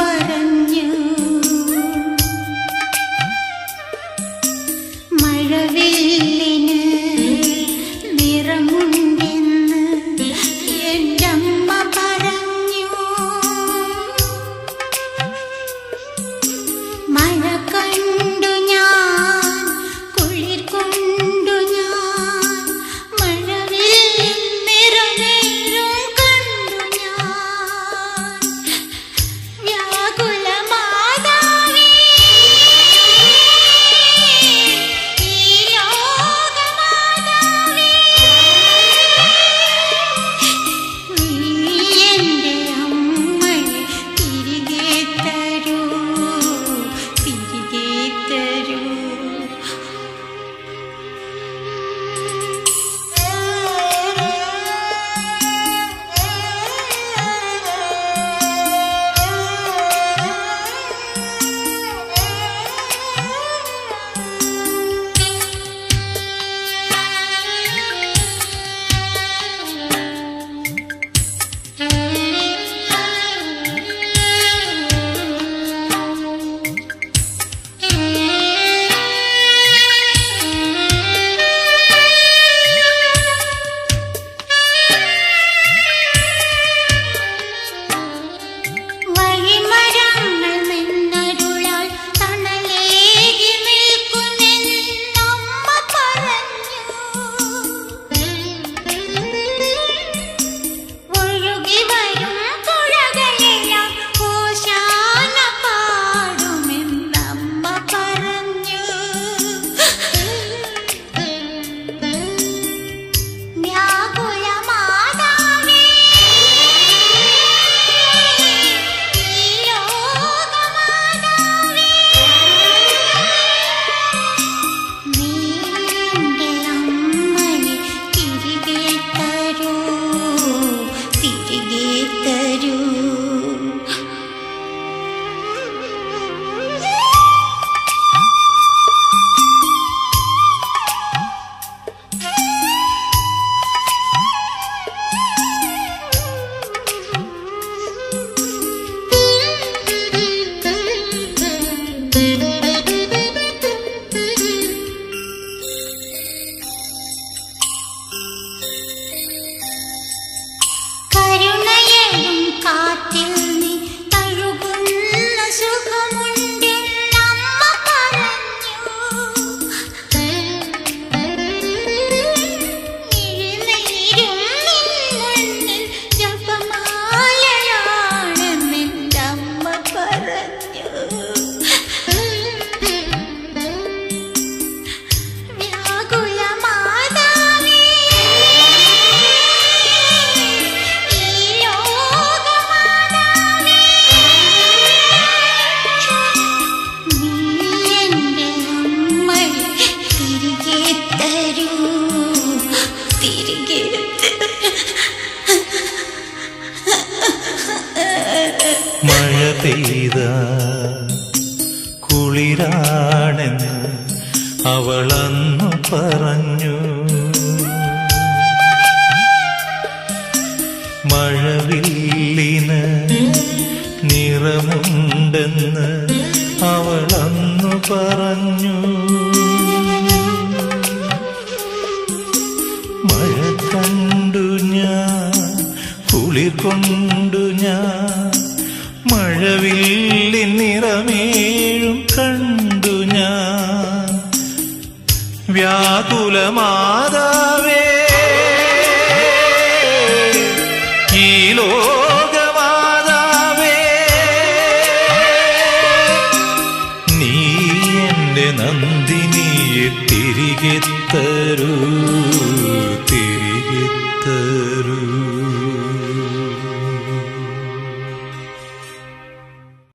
പറഞ്ഞു പെയ്ത കുളിരാണെന്ന് അവളന്നു പറഞ്ഞു. മഴവില്ലിന് നിറമുണ്ടെന്ന് അവളന്നു പറഞ്ഞു. മഴ കണ്ടു ഞാൻ കുളിർ കൊണ്ട് നിറമേഴും കണ്ടു ഞാൻ. വ്യാകുലമാതാവേ ഈ ലോകമാതാവേ നീ എന്റെ നന്ദിനിയെ തിരികെ തരൂ തിരികെ തരൂ.